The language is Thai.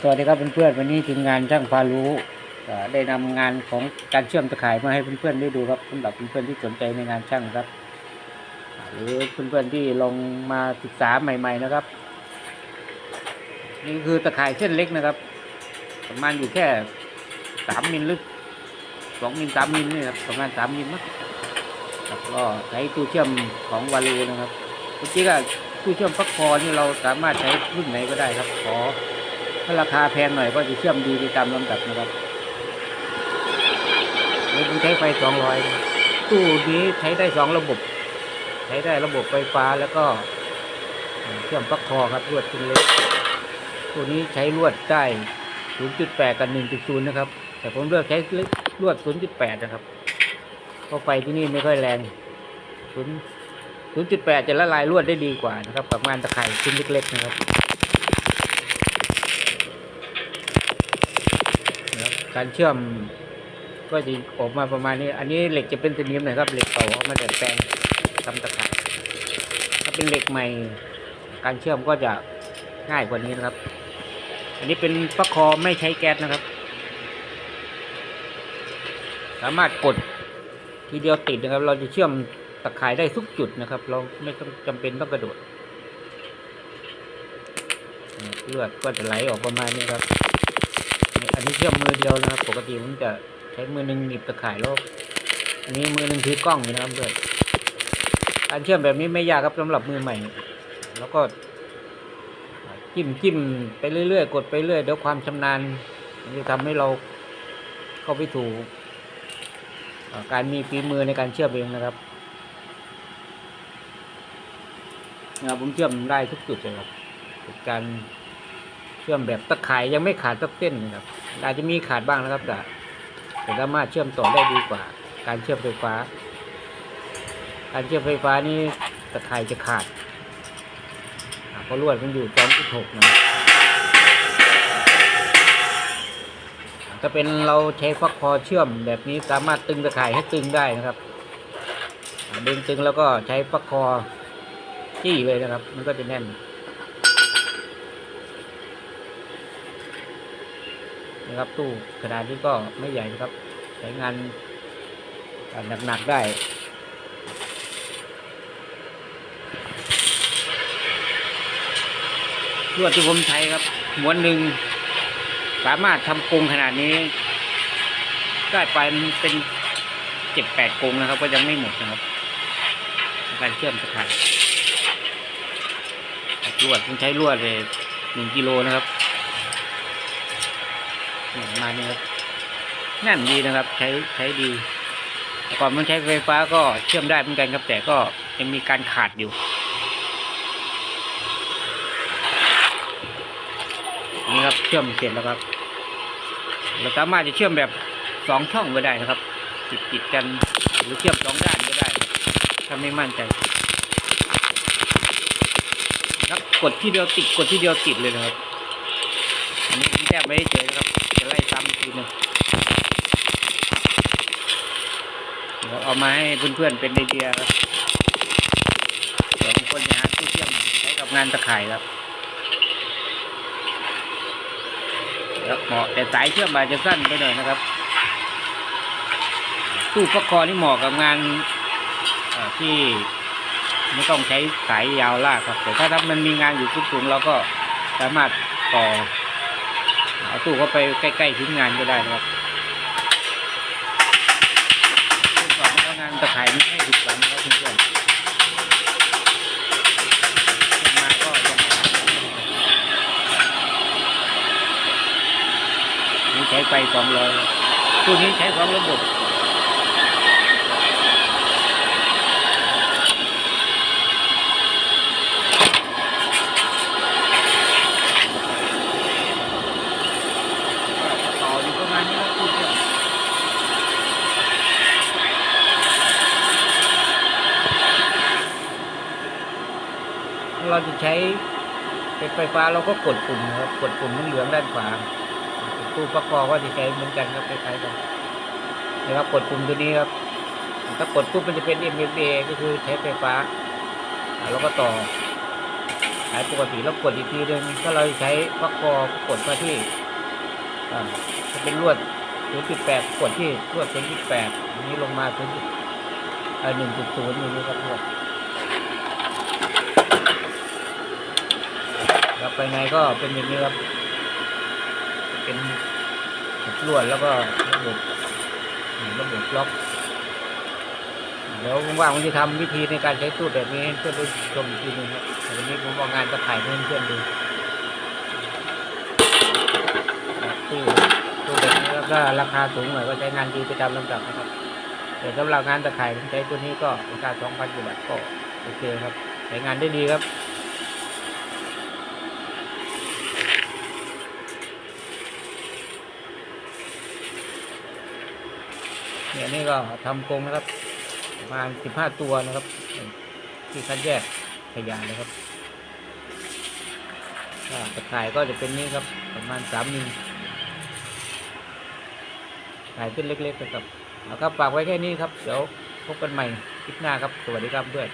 สวัสดีครับเพื่อนๆวันนี้ทีมงานช่างพารู้ได้นำงานของการเชื่อมตะข่ายมาให้เพื่อนๆได้ดูครับสำหรับเพื่อนๆที่สนใจในงานช่างครับ หรือเพื่อนๆที่ลงมาศึกษาใหม่ๆนะครับ นี่คือตะข่ายเส้นเล็กนะครับ ประมาณอยู่แค่สามมิลหรือสองมิลสามมิลนี่ครับประมาณสามมิลมั้งครับก็ใช้ตู้เชื่อมของวาลูนะครับจริงๆก็ตู้เชื่อมฟักคอนี่เราสามารถใช้รุ่นไหนก็ได้ครับขอ ถ้าราคาแพงหน่อยก็จะเชื่อมดีไปตามลำดับนะครับนี่ผมใช้ไฟสองร้อยตู้นี้ใช้ได้สองระบบ ใช้ได้ระบบไฟฟ้าแล้วก็เชื่อมปลั๊กคอครับลวดชิ้นเล็กตัวนี้ใช้ลวดได้ 0.8 กับ 1.0 นะครับ แต่ผมเลือกใช้ลวด 0.8 นะครับ เพราะไฟที่นี่ไม่ค่อยแรง0 0.8จะละลายลวดได้ดีกว่านะครับ กับงานตะข่ายชิ้นเล็กๆนะครับ นะครับ การเชื่อมก็จะออกมาประมาณนี้ อันนี้เหล็กจะเป็นสนิมหน่อยครับ เหล็กเก่าเอามาดัดแปลงทำตะข่ายถ้าเป็นเหล็กใหม่ การเชื่อมก็จะง่ายกว่านี้นะครับ อันนี้เป็นปลั๊กคอไม่ใช้แก๊สนะครับ สามารถกดทีเดียวติดนะครับ เราจะเชื่อมตะข่ายได้ทุกจุดนะครับ เราไม่ต้องจำเป็นต้องกระโดดเลือดก็จะไหลออกประมาณนี้ครับ อันนี้เชื่อมมือเดียวนะครับ ปกติผมจะใช้มือหนึ่งหยิบตะข่ายแล้วอันนี้มือหนึ่งถือกล้องอยู่นะครับเพื่อนการเชื่อมแบบนี้ไม่ยากครับสำหรับมือใหม่ แล้วก็จิ้มจิ้มไปเรื่อยๆ กดไปเรื่อยเดี๋ยวความชำนาญมันจะทำให้เราเข้าไปถูกการมีฝีมือในการเชื่อมเองนะครับนะครับผมเชื่อมได้ทุกจุดเลยครับการ ชื่อมแบบตะข่ายยังไม่ขาดสักเส้นนะครับ อาจจะมีขาดบ้างนะครับ แต่แต่สามารถเชื่อมต่อได้ดีกว่า การเชื่อมไฟฟ้า การเชื่อมไฟฟ้านี่ตะข่ายจะขาดเพราะลวดมันอยู่สองจุดหกนะถ้าเป็นเราใช้ฟักคอเชื่อมแบบนี้สามารถตึงตะข่ายให้ตึงได้นะครับดึงตึงแล้วก็ใช้ฟักคอจี้เลยนะครับ มันก็จะแน่น นะครับ ตู้ขนาดนี้ก็ไม่ใหญ่นะครับใช้งานหนักๆได้ลวดที่ผมใช้ครับม้วนหนึ่งสามารถทำกรงขนาดนี้ ได้ไปเป็นเจ็ดแปดกรงนะครับ ก็ยังไม่หมดนะครับ การเชื่อมตะข่ายลวดผมใช้ลวดเลยหนึ่งกิโลนะครับ มาณนี้ครับแน่นดีนะครับ ใช้ใช้ดีก่อนมันใช้ไฟฟ้าก็เชื่อมได้เหมือนกันครับ แต่ก็ยังมีการขาดอยู่นี่ครับเชื่อมเสร็จแล้วครับ เราสามารถจะเชื่อมแบบสองช่องก็ได้นะครับติดติดกันหรือเชื่อมสองด้านก็ได้ถ้าไม่มั่นใจครับกดที่เดียวติดกดที่เดียวติดเลยนะครับอันนี้ผมแทบไม่ได้เจอนะครับำอีกทีหนึงเดี๋ยวเอามาให้เพื่อนๆเป็นไอเดียครับเดี๋ยวบางคนจะหาตู้เชื่อมใช้กับงานตะข่ายครับแล้วเหมาะแต่สายเชื่อมอาจจะสั้นไปหน่อยนะครับตู้ฟักคอนี่เหมาะกับงานที่ไม่ต้องใช้สายยาวลากครับ แต่ถ้าถ้ามันมีงานอยู่สูงๆเราก็สามารถต่อ เอาตู้เข้าไปใกล้ๆทิ้งงานก็ได้นะครับตู้สองแล้วงานตะไคร้ไม่ให้ผิดหวังนะครับเพื่อนๆมาก็ยังนี่ใช้ไฟสองร้อยตู้นี้ใช้สองระบบ ต่ออยู่ประมาณนี้ครับตู้เชื่อม เราจะใช้เป็นไฟฟ้าเราก็กดปุ่มนะครับกดปุ่มเหลืองด้านขวาตู้ฟักคอก็จะใช้เหมือนกันครับคล้ายๆกันนะครับกดปุ่มตัวนี้ครับถ้ากดปุ๊บมันจะเป็น MFA ก็คือใช้ไฟฟ้าอ่าแล้วก็ต่อขายปกติแล้วกดอีกทีหนึ่งถ้าเราใช้พักคอกดมาที่อ่าจะเป็นลวด0.8กดที่ลวด0.8อันนี้ลงมา0จุดเอ่อ1.0อย่างนี้ครับลวด แล้วไปไงก็เป็นอย่างนี้ครับ เป็นลวดแล้วก็ระบบระบบล็อกเดี๋ยวว่างๆผมจะทำวิธีในการใช้ตู้แบบนี้ให้เพื่อนได้ชมอีกทีนึงครับแต่วันนี้ผมเอางานตะข่ายให้เพื่อนดูตู้ตู้แบบนี้แล้วก็ราคาสูงหน่อยก็ใช้งานดีไปตามลำดับนะครับ แต่สำหรับงานตะข่ายผมใช้ตัวนี้ก็ราคา2,000กว่าบาทก็โอเคครับใช้งานได้ดีครับ เนี่ยนี่ก็ทำกรงนะครับ ประมาณสิบห้าตัวนะครับ ที่คัดแยกขยะนะครับอ่าตะข่ายก็จะเป็นนี้ครับ ประมาณสามมิลขายขึ้นเล็กๆนะครับเอาครับฝากไว้แค่นี้ครับ เดี๋ยวพบกันใหม่คลิปหน้าครับ สวัสดีครับเพื่อน